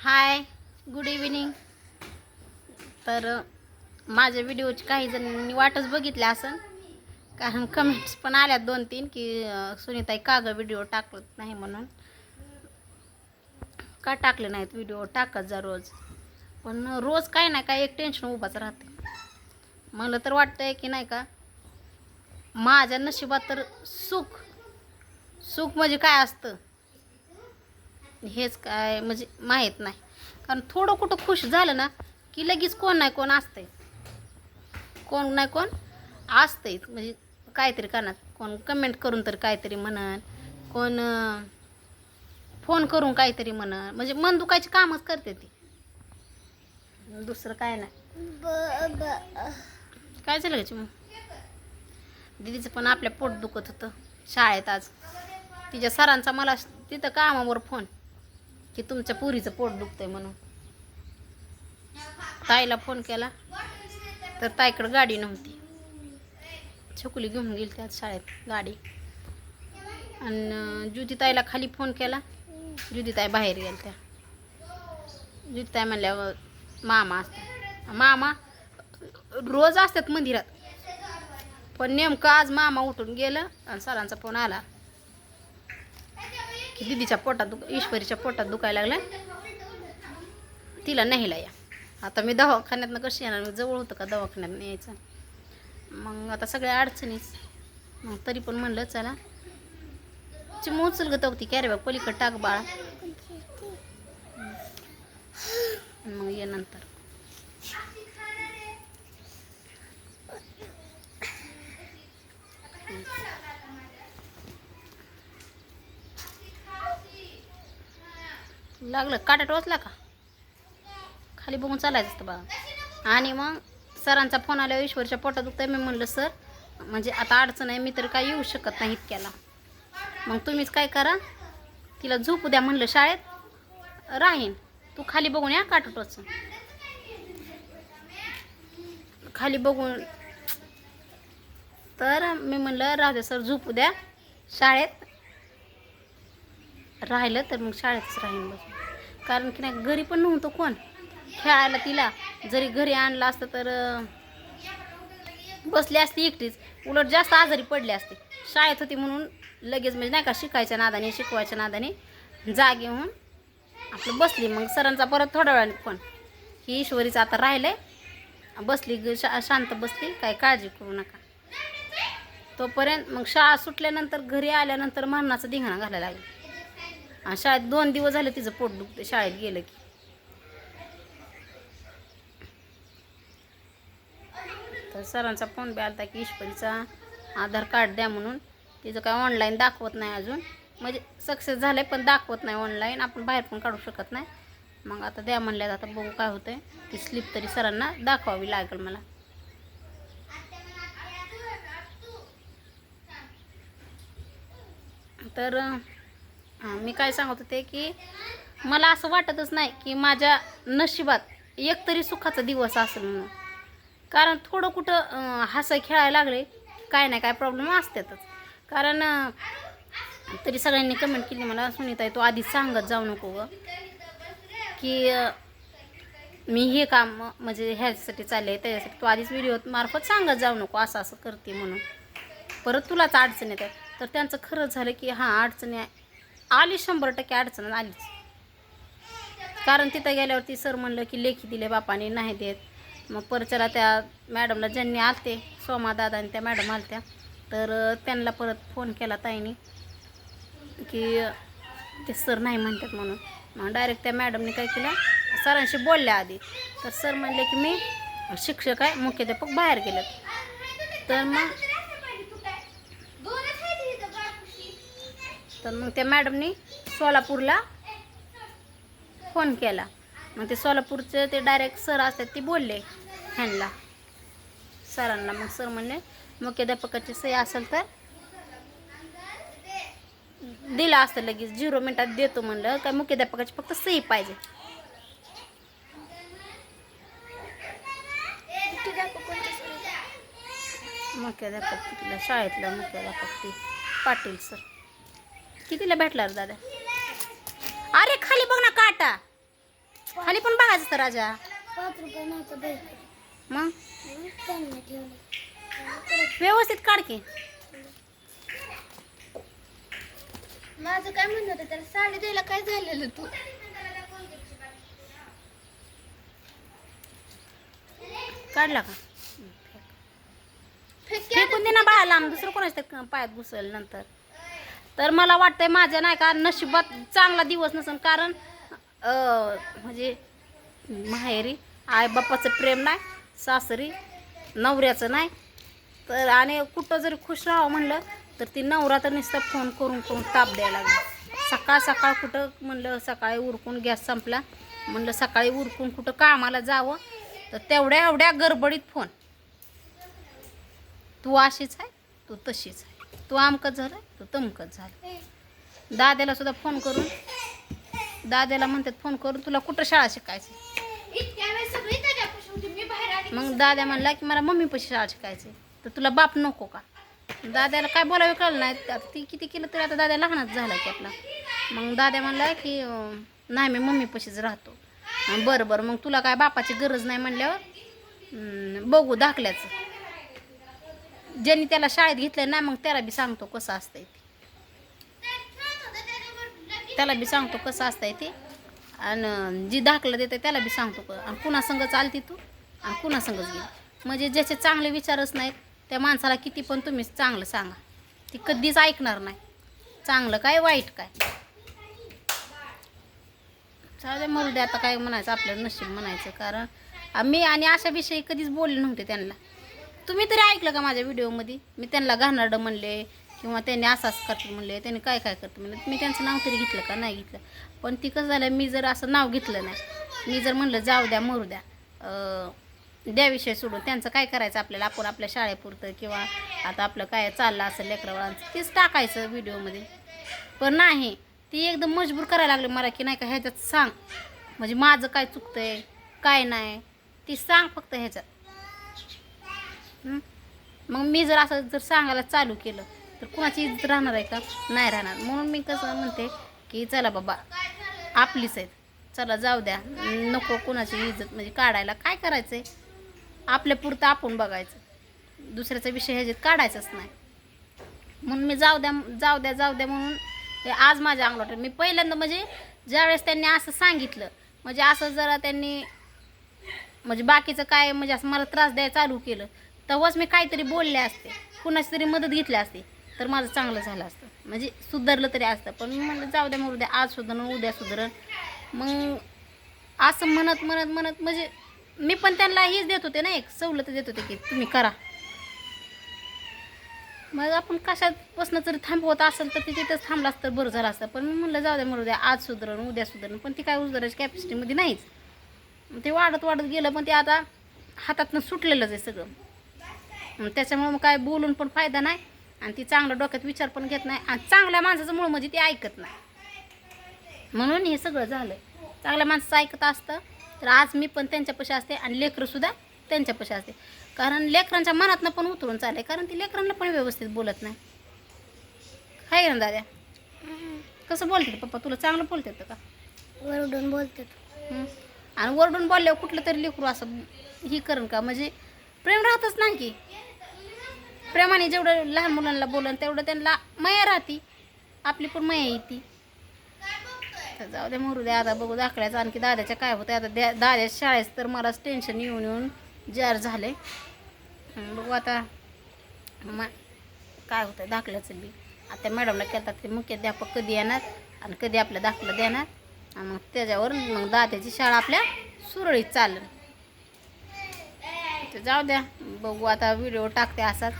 Hi good evening तर माझ्या व्हिडिओची काही जणांनी वाटच बघितली असं कारण कमेंट्स पण आल्यात दोन तीन की सुनीताई का गं व्हिडिओ टाकत नाही म्हणून. का टाकले नाहीत व्हिडिओ टाकत जा रोज. पण रोज काय नाही काय एक टेन्शन उभाच राहते. मला तर वाटतंय की नाही का माझ्या नशिबात तर सुख सुख म्हणजे काय असतं? हेच काय म्हणजे माहीत नाही. कारण थोडं कुठं खुश झालं ना की लगेच कोण नाही कोण असतंय. कोण नाही कोण असतंय. म्हणजे काहीतरी करणार. कोण कमेंट करून तर काहीतरी म्हणन. कोण फोन करून काहीतरी म्हणन. म्हणजे मन दुखायची कामच करते ती. दुसरं काय नाही. काय झालं मग दिदीचं पण आपल्या पोट दुखत होतं. शाळेत आज. तिच्या सरांचा मला तिथं कामावर फोन की तुमच्या पुरीचं पोट दुखतंय म्हणून. ताईला फोन केला तर ताईकडं गाडी नव्हती. छकुली घेऊन गेली त्यात शाळेत गाडी. आणि ज्योतिताईला खाली फोन केला. ज्योतिताई बाहेर गेल्या त्या ज्योतिताई म्हणल्यावर मामा असतात. मामा रोज असतात मंदिरात. पण नेमकं आज मामा उठून गेलं आणि सरांचा फोन आला. दिदीच्या पोटात दुख ईश्वरीच्या पोटात दुखायला लागलं तिला न्यायला या. आता मी दवाखान्यातनं कशी येणार? मी जवळ होतं का दवाखान्यात यायचं. मग आता सगळ्या अडचणीच मग तरी पण म्हणलं चला. चिमू उचल ग होती कॅरे बा पलीकडे टाक बाळा. मग ये नंतर. लागलं. काटा टोचला का? खाली बघून चालायचं असतं बा आणि मग सरांचा फोन आल्यावर ईश्वरच्या पोटात दुखतंय. मी म्हणलं सर म्हणजे आता अडचण आहे. मी तर काय येऊ शकत नाही इतक्याला. मग तुम्हीच काय करा. तिला झोपू द्या म्हणलं शाळेत. राहीन. तू खाली बघून या काटा टोचून खाली बघून. तर मी म्हणलं राहू दे सर झोपू द्या. शाळेत राहिलं तर मग शाळेतच राहीन बसून कारण की नाही घरी पण नव्हतं कोण. खेळायला तिला. जरी घरी आणलं असतं तर बसली असती एकटीच. उलट जास्त आजारी पडली असते. शाळेत होती म्हणून लगेच म्हणजे नाही का शिकायच्या नादाने शिकवायच्या नादाने जागे होऊन आपलं बसली. मग सरांचा परत थोड्या वेळाने फोन. ही ईश्वरीचं आता राहिलंय. बसली ग- शा शांत बसली. काय काळजी करू नका. तोपर्यंत मग शाळा सुटल्यानंतर घरी आल्यानंतर मरणाचं धिंगाणा घालायला लागली. शाळेत दोन दिवस झाले तिचं पोट दुखते शाळेत गेलं की. तर सरांचा फोन बी आलता की ईश्वरीचा आधार कार्ड द्या म्हणून. तिचं काय ऑनलाईन दाखवत नाही अजून. म्हणजे सक्सेस झालं पण दाखवत नाही ऑनलाईन आपण बाहेर पण काढू शकत नाही. मग आता द्या म्हणल्यात आता बघू काय होतंय. ती स्लिप तरी सरांना दाखवावी लागेल मला. तर मी काय सांगत होते की मला असं वाटतच नाही की माझ्या नशिबात एक तरी सुखाचा दिवस असेल म्हणून. कारण थोडं कुठं हसं खेळायला लागले काय नाही काय प्रॉब्लेम असतातच. कारण तरी सगळ्यांनी कमेंट केली मला सुनीताई तो आधीच सांगत जाऊ नको ग. की मी हे काम म्हणजे ह्याच्यासाठी चालले त्याच्यासाठी तू आधीच व्हिडिओ मार्फत सांगत जाऊ नको असं असं करते म्हणून. परत तुलाच अडचण येते तर त्यांचं खरंच झालं की हां अडचणी आहे. आली शंभर टक्के अडचण आलीच. कारण तिथं गेल्यावरती सर म्हणलं की लेखी दिले बापाने नाही देत. मग परचरा त्या मॅडमला ज्यांनी आलते सोमा दादा आणि त्या मॅडम आलत्या तर त्यांना परत फोन केला ताईनी की ते सर नाही म्हणतात म्हणून. मग डायरेक्ट त्या मॅडमने काय केलं? सरांशी बोलल्या आधी. तर सर म्हणले की मी शिक्षक आहे मुख्याध्यापक बाहेर गेलेत. तर मग तर मग त्या मॅडमनी सोलापूरला फोन केला. मग ते सोलापूरचे ते डायरेक्ट सर असतात ते बोलले ह्यांना. सरांना. मग सर म्हणले मुख्याध्यापकाची सही असेल तर दिला असतं लगेच. झिरो मिनिटात देतो म्हणलं काय मुख्याध्यापकाची फक्त सही पाहिजे. मुख्याध्यापक तिथलं शाळेतला मुख्याध्यापक? ती पाटील सर. कितीला भेटला रे दादा? अरे खाली बघ ना काटा. खाली पण बघायचं असतं राजा. पाच रुपये नव्हतं बाई मग? त्यांनी ठेवलं व्यवस्थित काढ की. माझं काय म्हणणं होतं त्याला साडी द्यायला काय झालेलं तू? काढला का? फेक. फेकून दे ना बाळा लांब दुसरं कोणाच्या तरी पायात घुसल नंतर. तर मला वाटतंय माझ्या नाही का नशिबात चांगला दिवस नसेल. कारण म्हणजे माहेरी आई बाप्पाचं प्रेम नाही सासरी नवऱ्याचं नाही. तर आणि कुठं जरी खुश राहावं म्हणलं तर ती नवरा तर नुसता फोन करून करून ताप द्यायला लागली. सकाळ सकाळ कुठं म्हणलं सकाळी उरकून गॅस संपला. म्हणलं सकाळी उरकून कुठं कामाला जावं. तर तेवढ्या एवढ्या गडबडीत फोन. तू अशीच आहे तू तशीच आहे. तू आमकच झालं तू तमकच झालं. दाद्याला सुद्धा फोन करून दाद्याला म्हणतात फोन करून तुला कुठं शाळा शिकायची? मग दाद्या म्हणला की मला मम्मीपाशी शाळा शिकायची तर तुला बाप नको का? दाद्याला काय बोलावं कळलं नाही. आता ती किती केलं तरी आता दाद्या लहानच झाला की आपला. मग दाद्या म्हणला की नाही मी मम्मीपाशीच राहतो. बरं बरं मग तुला काय बापाची गरज नाही म्हणल्यावर? बघू दाखल्याचं. ज्यांनी त्याला शाळेत घेतलं ना मग त्याला बी सांगतो कसं असतंय ते. त्याला बी सांगतो कसं असतंय ते. आणि जी दाखलं देते त्याला बी सांगतो क- आणि कुणा संग चालती तू? आणि कुणा संगच गेली? म्हणजे ज्याचे चांगले विचारच नाहीत त्या माणसाला किती पण तुम्ही चांगलं सांगा. ती कधीच ऐकणार नाही. चांगलं काय वाईट काय? चालेल मरू दे आता काय म्हणायचं आपलं नशीब म्हणायचं. कारण मी आणि अशा विषयी कधीच बोलले नव्हते त्यांना. तुम्ही तरी ऐकलं का माझ्या व्हिडिओमध्ये? मी त्यांना घाणारडं म्हणले किंवा त्यांनी असाच करते म्हणले त्यांनी काय काय करते म्हणलं. मी त्यांचं नाव तरी घेतलं का? नाही घेतलं. पण ती कसं झालं मी जर असं नाव घेतलं नाही मी जर म्हणलं जाऊ द्या मरू द्या. द्याविषयी द्या विषय सोडून. त्यांचं काय करायचं आपल्याला? आपण आपल्या शाळेपुरतं किंवा आता आपलं काय चाललं असं लेकरवाळांचं तेच टाकायचं व्हिडिओमध्ये. पण नाही ती एकदम मजबूर करायला लागली मला की नाही का ह्याच्यात सांग. म्हणजे माझं काय चुकतं आहे काय नाही? ती सांग फक्त ह्याच्यात. मग मी जर असं जर सांगायला चालू केलं तर कुणाची इज्जत राहणार आहे का? नाही राहणार. म्हणून मी कसं म्हणते की चला बाबा आपलीच आहेत. चला जाऊ द्या. नको कुणाची इज्जत. म्हणजे काढायला काय करायचं आहे आपल्या पुरतं आपण बघायचं. दुसऱ्याचा विषय ह्याच्यात काढायचाच नाही. म्हणून मी जाऊ द्या जाऊ द्या जाऊ द्या म्हणून ते आज माझ्या अंगलोट मी पहिल्यांदा म्हणजे ज्यावेळेस त्यांनी असं सांगितलं म्हणजे असं जरा त्यांनी म्हणजे बाकीचं काय म्हणजे असं मला त्रास द्यायला चालू केलं तेव्हाच मी काहीतरी बोलले असते. कुणाची तरी मदत घेतली असते. तर माझं चांगलं झालं असतं. म्हणजे सुधारलं तरी असतं. पण मी म्हणलं जाऊ द्या मरू द्या आज सुधारण उद्या सुधारण. मग असं म्हणत म्हणत म्हणत म्हणजे मी पण त्यांना हेच देत होते ना एक सवलत देत होते की तुम्ही करा. मग आपण कशापासून जरी थांबवत असेल तर ते तिथंच थांबलं असतं तर बरं झालं असतं. पण मी म्हणलं जाऊ द्या मरू द्या आज सुधारण उद्या सुधारण. पण ती काय उधाराची कॅपॅसिटीमध्ये नाहीच. मग ते वाढत वाढत गेलं पण ते आता हातातनं सुटलेलंच आहे सगळं. त्याच्यामुळे मग काय बोलून पण फायदा नाही. आणि ती चांगलं डोक्यात विचार पण घेत नाही. आणि चांगल्या माणसाचं मुळ म्हणजे ती ऐकत नाही. म्हणून हे सगळं झालं. चांगल्या माणसाचं ऐकत असतं तर आज मी पण त्यांच्यापाशी असते आणि लेकरंसुद्धा त्यांच्यापाशी असते. कारण लेकरांच्या मनातनं पण उतरून चालले कारण ती लेकरांना पण व्यवस्थित बोलत नाही. हाय ना दाद्या कसं बोलते पप्पा? तुला चांगलं बोलते का? वरडून बोलतात? आणि वरडून बोलल्यावर कुठलं तरी लेकरू असं ही करण का? म्हणजे प्रेम राहतच नाही की. प्रेमाने जेवढं लहान मुलांना बोलन तेवढं त्यांना माया राहती. आपली पण माया येते. तर जाऊ द्या मरू द्या आता बघू दाखल्याचं आणखी दाद्याच्या काय होतं आता द्या दाद्या शाळेत तर मलाच टेन्शन येऊन येऊन जार झाले. बघू आता मा काय होतं दाखल्याचं बी. आता मॅडमला केलं ते मुख्याध्यापक कधी येणार आणि कधी आपलं दाखलं देणार. आणि मग त्याच्यावर मग दात्याची शाळा आपल्या सुरळीत चालेल तर जाऊ द्या बघू आता व्हिडिओ टाकते असाच.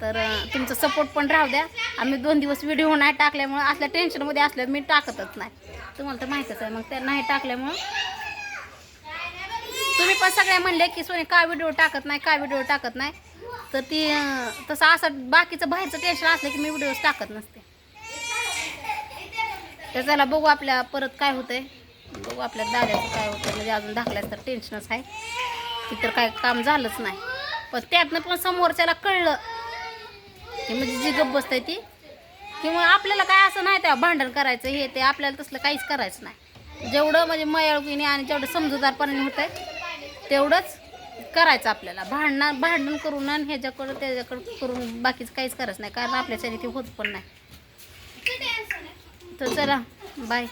तर तुमचा सपोर्ट पण राहू द्या. आम्ही दोन दिवस व्हिडिओ नाही टाकल्यामुळं असल्या टेन्शनमध्ये असल्या मी टाकतच नाही. तुम्हाला तर माहीतच आहे मग त्या नाही टाकल्यामुळं. तुम्ही पण सगळ्या म्हणले की सोने का व्हिडिओ टाकत नाही का व्हिडिओ टाकत नाही? तर ती तसं असं बाकीचं बाहेरचं टेन्शन असलं की मी व्हिडिओज टाकत नसते. तर चला बघू आपल्या परत काय होतंय. बघू आपल्या दाद्याचं काय होतं म्हणजे अजून दाखल्यास तर टेन्शनच आहे. इतर तर काय काम झालंच नाही. पण त्यातनं पण समोरच्याला कळलं. की म्हणजे जी बसत आहे ती. किंवा आपल्याला काय असं नाही त्या भांडण करायचं हे ते आपल्याला तसलं काहीच करायचं नाही. जेवढं म्हणजे मयाळकीने आणि जेवढं समजूतदारपणे होत आहे तेवढंच करायचं आपल्याला. भांडणं भांडण करून आणि ह्याच्याकडं त्याच्याकडं करून बाकीचं काहीच करायचं नाही कारण आपल्याच्याने ते होत पण नाही. तर चला बाय.